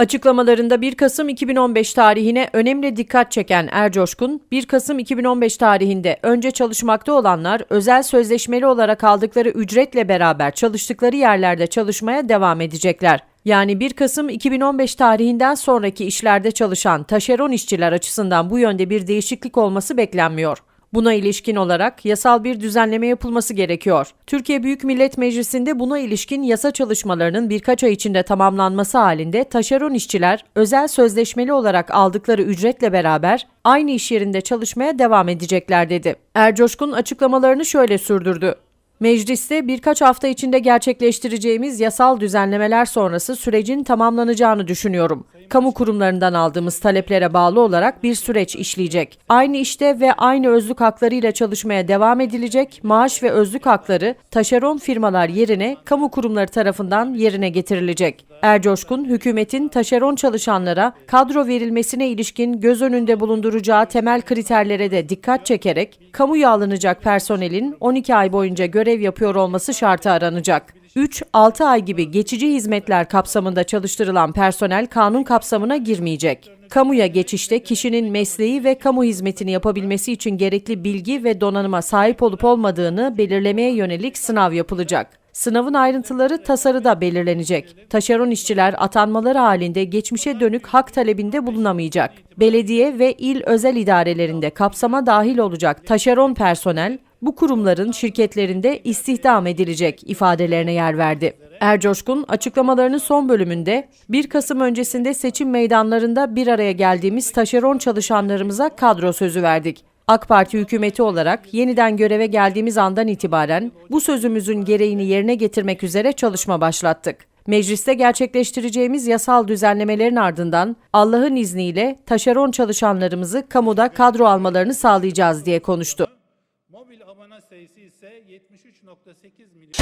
Açıklamalarında 1 Kasım 2015 tarihine önemli dikkat çeken Ercoşkun, 1 Kasım 2015 tarihinde önce çalışmakta olanlar özel sözleşmeli olarak aldıkları ücretle beraber çalıştıkları yerlerde çalışmaya devam edecekler. Yani 1 Kasım 2015 tarihinden sonraki işlerde çalışan taşeron işçiler açısından bu yönde bir değişiklik olması beklenmiyor. Buna ilişkin olarak yasal bir düzenleme yapılması gerekiyor. Türkiye Büyük Millet Meclisi'nde buna ilişkin yasa çalışmalarının birkaç ay içinde tamamlanması halinde taşeron işçiler özel sözleşmeli olarak aldıkları ücretle beraber aynı iş yerinde çalışmaya devam edecekler dedi. Ercoşkun açıklamalarını şöyle sürdürdü. Mecliste birkaç hafta içinde gerçekleştireceğimiz yasal düzenlemeler sonrası sürecin tamamlanacağını düşünüyorum. Kamu kurumlarından aldığımız taleplere bağlı olarak bir süreç işleyecek. Aynı işte ve aynı özlük haklarıyla çalışmaya devam edilecek. Maaş ve özlük hakları taşeron firmalar yerine kamu kurumları tarafından yerine getirilecek. Ercoşkun, hükümetin taşeron çalışanlara kadro verilmesine ilişkin göz önünde bulunduracağı temel kriterlere de dikkat çekerek, kamuya alınacak personelin 12 ay boyunca görev yapıyor olması şartı aranacak. 3-6 ay gibi geçici hizmetler kapsamında çalıştırılan personel kanun kapsamına girmeyecek. Kamuya geçişte kişinin mesleği ve kamu hizmetini yapabilmesi için gerekli bilgi ve donanıma sahip olup olmadığını belirlemeye yönelik sınav yapılacak. Sınavın ayrıntıları tasarıda belirlenecek. Taşeron işçiler atanmaları halinde geçmişe dönük hak talebinde bulunamayacak. Belediye ve il özel idarelerinde kapsama dahil olacak taşeron personel bu kurumların şirketlerinde istihdam edilecek ifadelerine yer verdi. Ercoşkun açıklamalarının son bölümünde 1 Kasım öncesinde seçim meydanlarında bir araya geldiğimiz taşeron çalışanlarımıza kadro sözü verdik. AK Parti hükümeti olarak yeniden göreve geldiğimiz andan itibaren bu sözümüzün gereğini yerine getirmek üzere çalışma başlattık. Mecliste gerçekleştireceğimiz yasal düzenlemelerin ardından Allah'ın izniyle taşeron çalışanlarımızı kamuda kadro almalarını sağlayacağız diye konuştu. Sayısı ise 73.8 milyon.